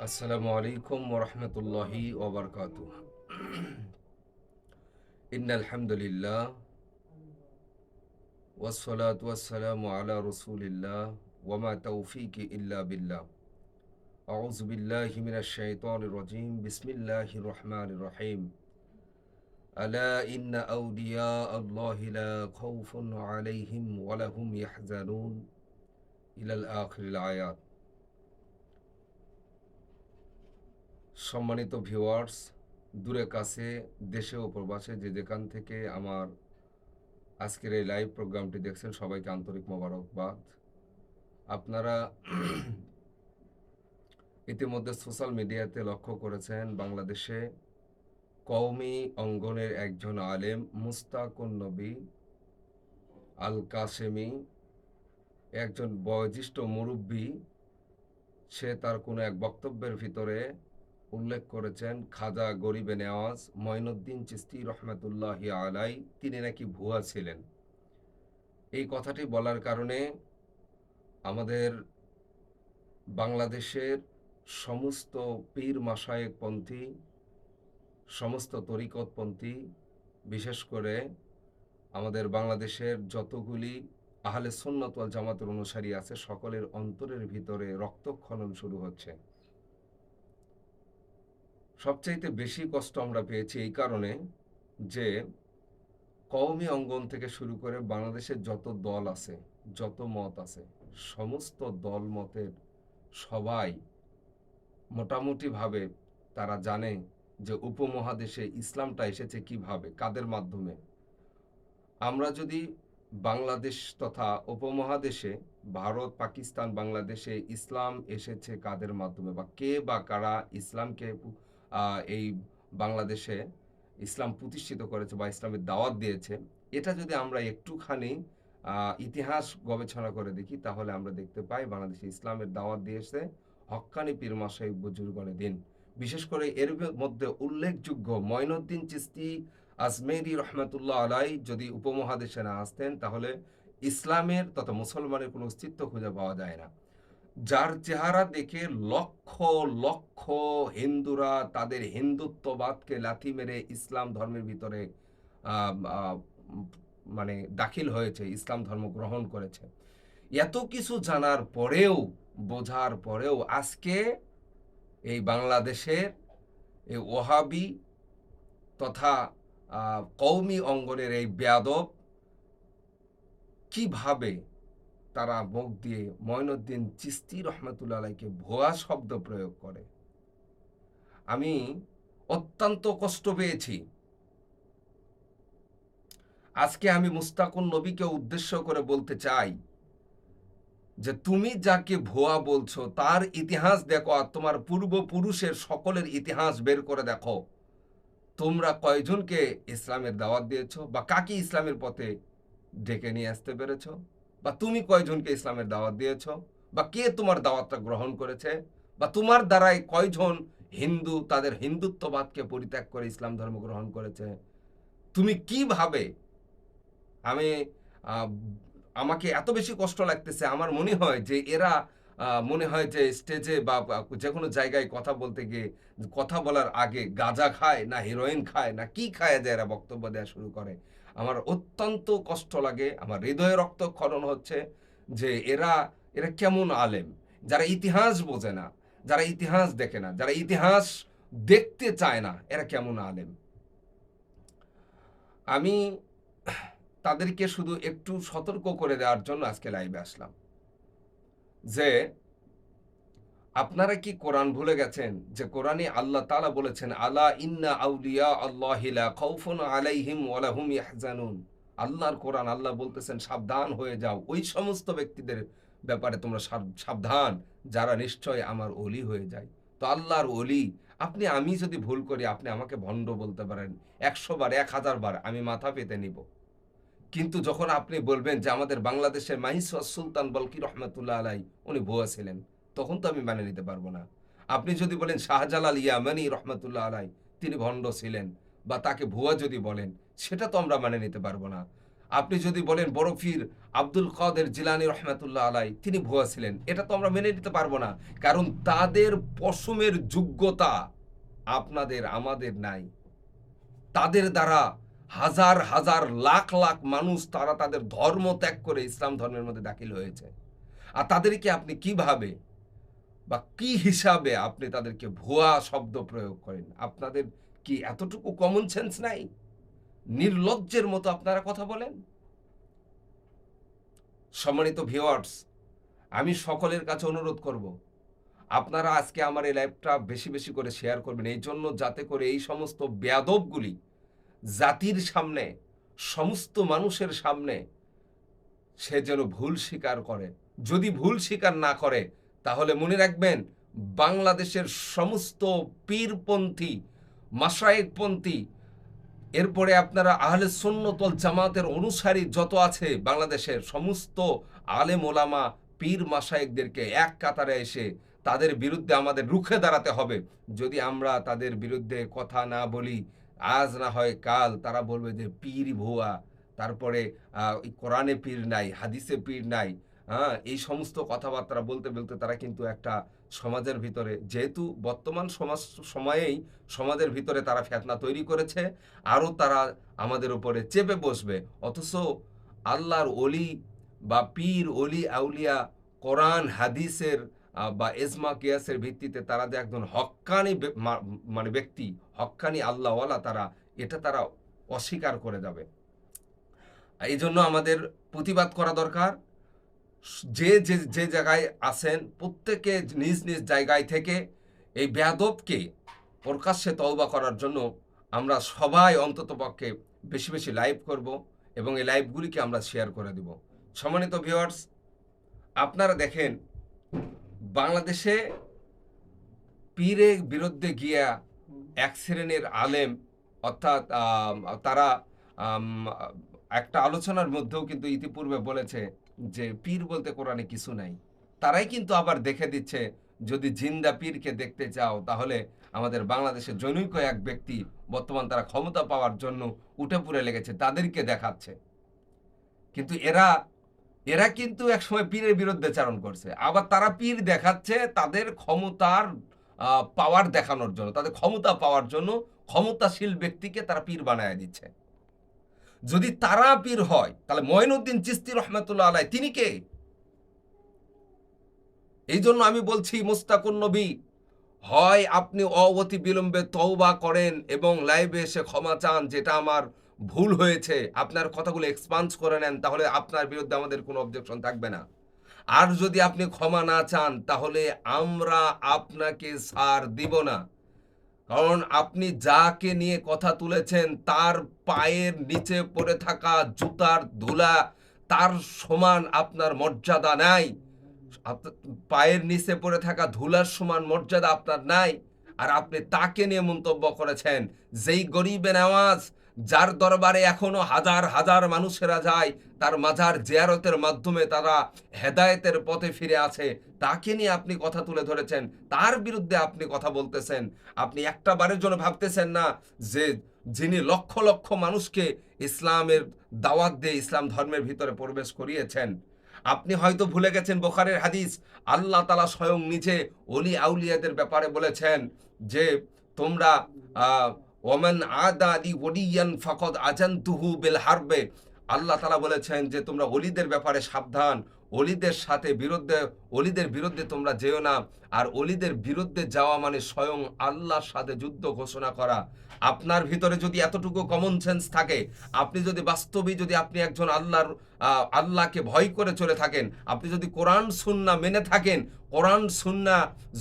আসসালামু আলাইকুম ওরহমতুল্লাহি ওবরকাত ইন্নাল হামদুলিল্লাহ ওয়াসসালাত ওয়াসসালামু আলা রসুলিল্লাহ ওয়ামা তৌফিকি ইল্লা বিল্লাহ আউযু বিল্লাহি মিনাশ শাইতানির রাজিম বিসমিল্লাহির রহমানির রহিম আলা ইন্না আউলিয়া আল্লাহি লা খাউফুন আলাইহিম ওয়া লাহুম ইয়াহজানুন ইলাল আখিরিল আয়াত সম্মানিত ভিউয়ার্স দূরে কাছে, দেশে ও প্রবাসে যে যেখান থেকে আমার আজকের এই লাইভ প্রোগ্রামটি দেখছেন সবাইকে আন্তরিক মোবারকবাদ। আপনারা ইতিমধ্যে সোশ্যাল মিডিয়াতে লক্ষ্য করেছেন, বাংলাদেশে কওমি অঙ্গনের একজন আলেম মুস্তাকুন নবী আল কাসেমি একজন বয়োজ্যেষ্ঠ মুরব্বী। সে তার কোনো এক বক্তব্যের ভিতরে উল্লেখ করেছেন, খাজা গরিবে নেওয়াজ মঈনুদ্দিন চিস্তি রহমতুল্লাহ আলাই, তিনি নাকি ভুয়া ছিলেন। এই কথাটি বলার কারণে আমাদের বাংলাদেশের সমস্ত পীর মাসায়েক পন্থী, সমস্ত তরিকতপন্থী বিশেষ করে আমাদের বাংলাদেশের যতগুলি আহলে সুন্নত জামাতের অনুসারী আছে, সকলের অন্তরের ভিতরে রক্তক্ষরণ শুরু হচ্ছে। সবচাইতে বেশি কষ্ট আমরা পেয়েছি এই কারণে যে কওমি অঙ্গন থেকে শুরু করে বাংলাদেশের যত দল আছে, যত মত আছে, সমস্ত দল মতের সবাই মোটামুটিভাবে তারা জানে যে উপমহাদেশে ইসলামটা এসেছে কীভাবে, কাদের মাধ্যমে। আমরা যদি বাংলাদেশ তথা উপমহাদেশে, ভারত, পাকিস্তান, বাংলাদেশে ইসলাম এসেছে কাদের মাধ্যমে বা কে বা কারা ইসলামকে এই বাংলাদেশে ইসলাম প্রতিষ্ঠিত করেছে বা ইসলামের দাওয়াত দিয়েছে। এটা যদি আমরা একটুখানি ইতিহাস গবেষণা করে দেখি, তাহলে আমরা দেখতে পাই বাংলাদেশে ইসলামের দাওয়াত দিয়েছে হক্কানি পীর মাসাই বুজুর্গনের দিন। বিশেষ করে এর মধ্যে উল্লেখযোগ্য মঈনুদ্দিন চিস্তি আজমেরি রহমতুল্লাহ আলাই যদি উপমহাদেশে না আসতেন, তাহলে ইসলামের তথা মুসলমানের কোনো অস্তিত্ব খুঁজে পাওয়া যায় না। যার চেহারা দেখে লক্ষ লক্ষ হিন্দুরা তাদের হিন্দুত্ববাদকে লাথি মেরে ইসলাম ধর্মের ভিতরে মানে দাখিল হয়েছে, ইসলাম ধর্ম গ্রহণ করেছে। এত কিছু জানার পরেও, বোঝার পরেও আজকে এই বাংলাদেশের এই ওহাবি তথা কওমি অঙ্গনের এই বেয়াদব কীভাবে তারা মুখ দিয়ে মঈনুদ্দিন চিস্তি রহমতুল্লাহ আলাইকে ভুয়া শব্দ প্রয়োগ করে। আমি অত্যন্ত কষ্ট পেয়েছি। আজকে আমি মুস্তাকুন নবীকে উদ্দেশ্য করে বলতে চাই যে তুমি যাকে ভুয়া বলছো, তার ইতিহাস দেখো আর তোমার পূর্বপুরুষের সকলের ইতিহাস বের করে দেখো। তোমরা কয়জনকে ইসলামের দাওয়াত দিয়েছ বা কাকে ইসলামের পথে ডেকে নিয়ে আসতে পেরেছ? বা তুমি কয়জনকে ইসলামের দাওয়াত দিয়েছ? বা কে তোমার দাওয়াতটা গ্রহণ করেছে? বা তোমার দ্বারাই কয়জন হিন্দু তাদের হিন্দুত্ববাদকে পরিত্যাগ করে ইসলাম ধর্ম গ্রহণ করেছে? তুমি কীভাবে আমি আমাকে এত বেশি কষ্ট লাগতেছে, আমার মনে হয় যে এরা মনে হয় যে স্টেজে বা যে কোনো জায়গায় কথা বলতে গিয়ে, কথা বলার আগে গাঁজা খায় না হিরোইন খায় না কি খায় যে এরা বক্তব্য দেওয়া শুরু করে? আমার অত্যন্ত কষ্ট লাগে, আমার হৃদয়ে রক্তক্ষরণ হচ্ছে যে এরা এরা কেমন আলেম? যারা ইতিহাস বোঝে না, যারা ইতিহাস দেখে না, যারা ইতিহাস দেখতে চায় না, এরা কেমন আলেম? আমি তাদেরকে শুধু একটু সতর্ক করে দেওয়ার জন্য আজকে লাইভে আসলাম। যে আপনারা কি কোরআন ভুলে গেছেন? যে কোরআনে আল্লাহ তালা বলেছেন, আলা ইন্না আউলিয়া আল্লাহিলা খাউফুন আলাইহিম ওয়ালাহুম ইয়াহজানুন। আল্লাহর কোরআন আল্লাহ বলতেছেন, সাবধান হয়ে যাও। ওই সমস্ত ব্যক্তিদের ব্যাপারে তোমরা সাবধান, যারা নিশ্চয় আমার অলি হয়ে যায়। তো আল্লাহর অলি আপনি, আমি যদি ভুল করি, আপনি আমাকে ভণ্ড বলতে পারেন। একশো বার, এক হাজার বার আমি মাথা পেতে নিব। কিন্তু যখন আপনি বলবেন যে আমাদের বাংলাদেশের মাহিসুয়া সুলতান বলকি রহমতুল্লাহ আলাই উনি ভুয়া ছিলেন। তখন তো আমি মেনে নিতে পারব না। আপনি যদি বলেন, শাহজালাল ইয়ামানি রহমতুল্লাহ আলাই তিনি ভণ্ড ছিলেন বা তাকে ভুয়া যদি বলেন, সেটা তো আমরা মেনে নিতে পারব না। আপনি যদি বলেন বরফির আব্দুল কাদের জিলানি রহমাতুল্লাহ আলাই তিনি ভুয়া ছিলেন, এটা তো আমরা মেনে নিতে পারব না। কারণ তাদের পশমের যোগ্যতা আপনাদের, আমাদের নাই। তাদের দ্বারা হাজার হাজার, লাখ লাখ মানুষ তারা তাদের ধর্ম ত্যাগ করে ইসলাম ধর্মের মধ্যে দাখিল হয়েছে। আর তাদেরকে আপনি কীভাবে বা কি হিসাবে আপনি তাদেরকে ভুয়া শব্দ প্রয়োগ করেন? আপনাদের কি এতটুকু কমন সেন্স নাই? নির্লজ্জের মতো আপনারা কথা বলেন? সম্মানিত ভিওয়ার্স আমি সকলের কাছে অনুরোধ করব, আপনারা আজকে আমার এই লাইভটা বেশি বেশি করে শেয়ার করবেন। এই জন্য যাতে করে এই সমস্ত বেয়াদবগুলি জাতির সামনে, সমস্ত মানুষের সামনে সে যেন ভুল স্বীকার করে। যদি ভুল স্বীকার না করে তাহলে মনে রাখবেন, বাংলাদেশের সমস্ত পীরপন্থী মাসায়েকপন্থী এরপরে আপনারা আহলে সুন্নতল জামাতের অনুসারী যত আছে বাংলাদেশের সমস্ত আলে মোলামা পীর মাসায়েকদেরকে এক কাতারে এসে তাদের বিরুদ্ধে আমাদের রুখে দাঁড়াতে হবে। যদি আমরা তাদের বিরুদ্ধে কথা না বলি, আজ না হয় কাল, তারা বলবে যে পীর ভুয়া, তারপরে কোরআনে পীর নাই, হাদিসে পীর নাই হ্যাঁ এই সমস্ত কথাবার্তা বলতে বলতে তারা কিন্তু একটা সমাজের ভিতরে, যেহেতু বর্তমান সমাজ, সময়েই সমাজের ভিতরে তারা ফেতনা তৈরি করেছে, আরও তারা আমাদের উপরে চেপে বসবে। অথচ আল্লাহর অলি বা পীর অলি আউলিয়া, কোরআন, হাদিসের বা এজমা কিয়াসের ভিত্তিতে তারা যে একজন হক্কানি মানে ব্যক্তি, হক্কানি আল্লাহওয়ালা তারা, এটা তারা অস্বীকার করে যাবে। এই জন্য আমাদের প্রতিবাদ করা দরকার। যে যে যে জায়গায় আছেন, প্রত্যেকে নিজ নিজ জায়গায় থেকে এই বেয়াদবকে প্রকাশ্যে তওবা করার জন্য আমরা সবাই অন্ততপক্ষে বেশি বেশি লাইভ করব এবং এই লাইভগুলিকে আমরা শেয়ার করে দেব। সম্মানিত ভিউয়ার্স, আপনারা দেখেন, বাংলাদেশে পীরের বিরুদ্ধে গিয়া এক শ্রেণির আলেম, অর্থাৎ তারা একটা আলোচনার মধ্যেও কিন্তু ইতিপূর্বে বলেছে যে পীর বলতে কোরআনে কিছু নাই। তারাই কিন্তু আবার দেখে দিচ্ছে, যদি জিন্দা পীরকে দেখতে চাও, তাহলে আমাদের বাংলাদেশের জনৈক এক ব্যক্তি বর্তমান তারা ক্ষমতা পাওয়ার জন্য উঠে পড়ে লেগেছে, তাদেরকে দেখাচ্ছে। কিন্তু এরা এরা কিন্তু একসময় পীরের বিরুদ্ধে চারণ করছে। আবার তারা পীর দেখাচ্ছে তাদের ক্ষমতার পাওয়ার দেখানোর জন্য, তাদের ক্ষমতা পাওয়ার জন্য ক্ষমতাশীল ব্যক্তিকে তারা পীর বানায় দিচ্ছে। যদি তারা পীর হয়, তাহলে মঈনুদ্দিন চিস্তি রহমতুল্লাহ আলাই তিনি কে? এই জন্য আমি বলছি, মুস্তাকুন নবী, হয় আপনি অবতি বিলম্বে তওবা করেন এবং লাইভে এসে ক্ষমা চান, যেটা আমার ভুল হয়েছে, আপনার কথাগুলো এক্সপান্স করে নেন, তাহলে আপনার বিরুদ্ধে আমাদের কোনো অবজেকশন থাকবে না। আর যদি আপনি ক্ষমা না চান, তাহলে আমরা আপনাকে সার দিব না। কারণ আপনি যাকে নিয়ে কথা তুলেছেন, তার পায়ের নিচে পড়ে থাকা জুতার ধুলা, তার সমান আপনার মর্যাদা নাই। পায়ের নিচে পড়ে থাকা ধুলার সমান মর্যাদা আপনার নাই। আর আপনি তাকে নিয়ে মন্তব্য করেছেন, যেই গরিবে নেওয়াজ যার দরবারে এখনও হাজার হাজার মানুষেরা যায়, তার মাজার জিয়ারতের মাধ্যমে তারা হেদায়েতের পথে ফিরে আছে তাকে নিয়ে আপনি কথা তুলে ধরেছেন, তার বিরুদ্ধে আপনি কথা বলতেছেন। আপনি একটা বারের জন্য ভাবতেছেন না যে যিনি লক্ষ লক্ষ মানুষকে ইসলামের দাওয়াত দিয়ে ইসলাম ধর্মের ভিতরে প্রবেশ করিয়েছেন। আপনি হয়তো ভুলে গেছেন বোখারের হাদিস, আল্লাহ তালা স্বয়ং নিজে অলি আউলিয়াদের ব্যাপারে বলেছেন যে তোমরা ওমান আদাদি ওডিয়ান ফকত আজান্তুহু বেল হারবে। আল্লাহ তালা বলেছেন যে তোমরা অলিদের ব্যাপারে সাবধান অলিদের সাথে বিরুদ্ধে অলিদের বিরুদ্ধে তোমরা যেও না। আর অলিদের বিরুদ্ধে যাওয়া মানে স্বয়ং আল্লাহর সাথে যুদ্ধ ঘোষণা করা। আপনার ভিতরে যদি এতটুকু কমন সেন্স থাকে, আপনি যদি বাস্তবিক যদি আপনি একজন আল্লাহর আল্লাহকে ভয় করে চলে থাকেন, আপনি যদি কোরআন, সুন্না মেনে থাকেন, কোরআন, সুন্না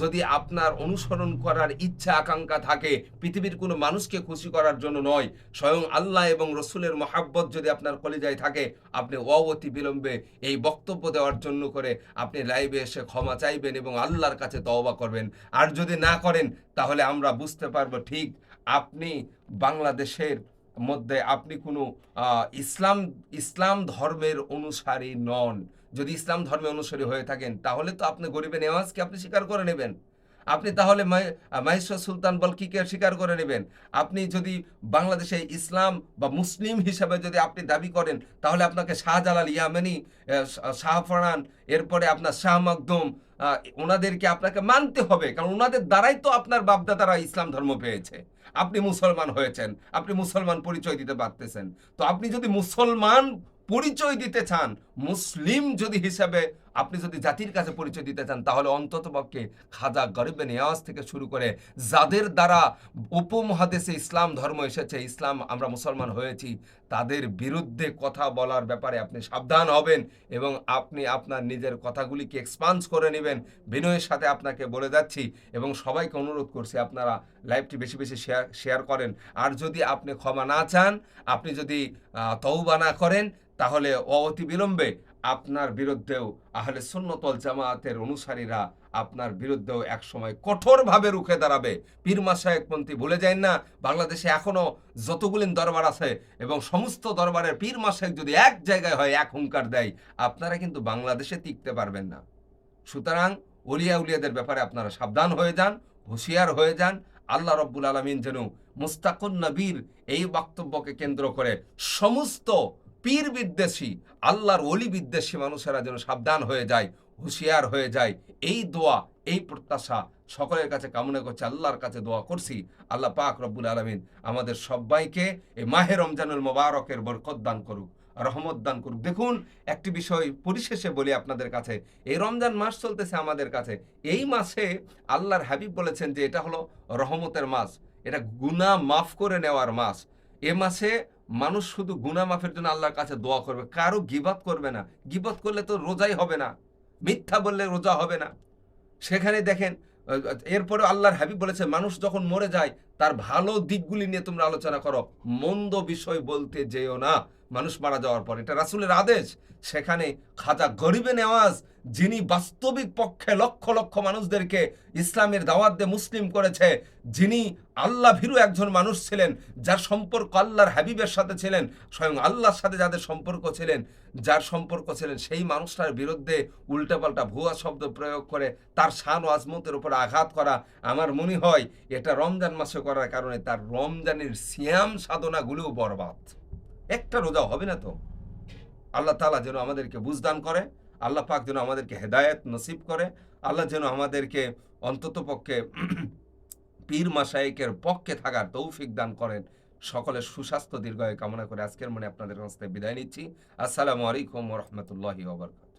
যদি আপনার অনুসরণ করার ইচ্ছা, আকাঙ্ক্ষা থাকে, পৃথিবীর কোনো মানুষকে খুশি করার জন্য নয়। স্বয়ং আল্লাহ এবং রসুলের মহাব্বত যদি আপনার কলিজায় থাকে, আপনি অবতি বিলম্বে এই বক্তব্য দেওয়ার জন্য করে আপনি লাইভে এসে ক্ষমা চাইবেন এবং আল্লাহর কাছে তওবা করবেন। আর যদি না করেন, তাহলে আমরা বুঝতে পারব ঠিক আপনি বাংলাদেশের মধ্যে আপনি কোনো ইসলাম ইসলাম ধর্মের অনুসারী নন। যদি ইসলাম ধর্মের অনুসারী হয়ে থাকেন, তাহলে তো আপনি গরিবের নেওয়াজকে আপনি স্বীকার করে নেবেন। আপনি তাহলে মাহেশ্বর সুলতান বলকিকে স্বীকার করে নেবেন। আপনি যদি বাংলাদেশে ইসলাম বা মুসলিম হিসাবে যদি আপনি দাবি করেন, তাহলে আপনাকে শাহজালাল ইয়ামেনি শাহ ফরান এরপরে আপনার শাহ মকদুম ওনাদেরকে আপনাকে মানতে হবে। কারণ ওনাদের দ্বারাই তো আপনার বাপদাদারা ইসলাম ধর্ম পেয়েছে। আপনি মুসলমান হয়েছেন, আপনি মুসলমান পরিচয় দিতে পারতেছেন। তো আপনি যদি মুসলমান পরিচয় দিতে চান, মুসলিম যদি হিসাবে আপনি যদি জাতির কাছে পরিচয় দিতে চান, তাহলে অন্ততপক্ষে খাজা গরিবে নেওয়াজ থেকে শুরু করে যাদের দ্বারা উপমহাদেশে ইসলাম ধর্ম এসেছে, ইসলাম আমরা মুসলমান হয়েছি, তাদের বিরুদ্ধে কথা বলার ব্যাপারে আপনি সাবধান হবেন এবং আপনি আপনার নিজের কথাগুলিকে এক্সপান্স করে নেবেন। বিনয়ের সাথে আপনাকে বলে যাচ্ছি এবং সবাইকে অনুরোধ করছি, আপনারা লাইভটি বেশি বেশি শেয়ার শেয়ার করেন। আর যদি আপনি ক্ষমা না চান, আপনি যদি তওবা না করেন, তাহলে অতি বিলম্বে আপনার বিরুদ্ধেও আহলে সুন্নতল জামায়াতের অনুসারীরা আপনার বিরুদ্ধেও একসময় কঠোরভাবে রুখে দাঁড়াবে। পীর মাসায়েকপন্থী ভুলে যায় না, বাংলাদেশে এখনও যতগুলিন দরবার আছে এবং সমস্ত দরবারের পীর মাসায়েক যদি এক জায়গায় হয়, এক হুঙ্কার দেয়, আপনারা কিন্তু বাংলাদেশে টিকতে পারবেন না। সুতরাং উলিয়া উলিয়াদের ব্যাপারে আপনারা সাবধান হয়ে যান, হুঁশিয়ার হয়ে যান। আল্লাহ রব্বুল আলমিন যেন মুস্তাকুন নবীর এই বক্তব্যকে কেন্দ্র করে সমস্ত পীর বিদ্বেষী, আল্লাহর অলি বিদ্বেষী মানুষেরা যেন সাবধান হয়ে যায়, হুঁশিয়ার হয়ে যায়। এই দোয়া, এই প্রত্যাশা সকলের কাছে কামনা করছে, আল্লাহর কাছে দোয়া করছি। আল্লাহ পাক রব্বুল আলমিন আমাদের সবাইকে এই মাহে রমজানুল মোবারকের বরকত দান করুক, রহমত দান করুক। দেখুন, একটি বিষয় পরিশেষে বলি আপনাদের কাছে, এই রমজান মাস চলতেছে আমাদের কাছে। এই মাসে আল্লাহর হাবিব বলেছেন যে এটা হলো রহমতের মাস, এটা গুনাহ মাফ করে নেওয়ার মাস। এ মাসে মানুষ শুধু গুনা মাফের জন্য আল্লাহর কাছে দোয়া করবে, কারও গিবাত করবে না। গিবত করলে তো রোজাই হবে না, মিথ্যা বললে রোজা হবে না। সেখানে দেখেন এরপরে আল্লাহর হাবিব বলেছে, মানুষ যখন মরে যায় তার ভালো দিকগুলি নিয়ে তোমরা আলোচনা করো। মন্দ বিষয় বলতে যেও না। মানুষ মারা যাওয়ার পর। এটা রাসুলের আদেশ। সেখানে খাজা গরিবে নেওয়াজ, যিনি বাস্তবিক পক্ষে লক্ষ লক্ষ মানুষদেরকে ইসলামের দাওয়াত দিয়ে মুসলিম করেছে, যিনি আল্লাহ ভীরু একজন মানুষ ছিলেন, যার সম্পর্ক আল্লাহর হাবিবের সাথে ছিলেন, স্বয়ং আল্লাহর সাথে যাদের সম্পর্ক ছিলেন, যার সম্পর্ক ছিলেন সেই মানুষটার বিরুদ্ধে উল্টাপাল্টা ভুয়া শব্দ প্রয়োগ করে তার শান ও আজমতের উপর আঘাত করা। আমার মনে হয় এটা রমজান মাসে করার কারণে তার রমজানের সিয়াম সাধনাগুলোও বরবাদ। একটা রোজা হবে না তো? আল্লাহ তালা যেন আমাদেরকে বুঝদান করে, আল্লাহ পাক যেন আমাদেরকে হেদায়েত নসিব করে, আল্লাহ যেন আমাদেরকে অন্তত পক্ষে পীর মাসাইকের পক্ষে থাকার তৌফিক দান করেন। সকলের সুস্বাস্থ্য, দীর্ঘায়ু কামনা করে আজকের মনে আপনাদের কাছ থেকে বিদায় নিচ্ছি। আসসালামু আলাইকুম রহমতুল্লাহি ওবরকাত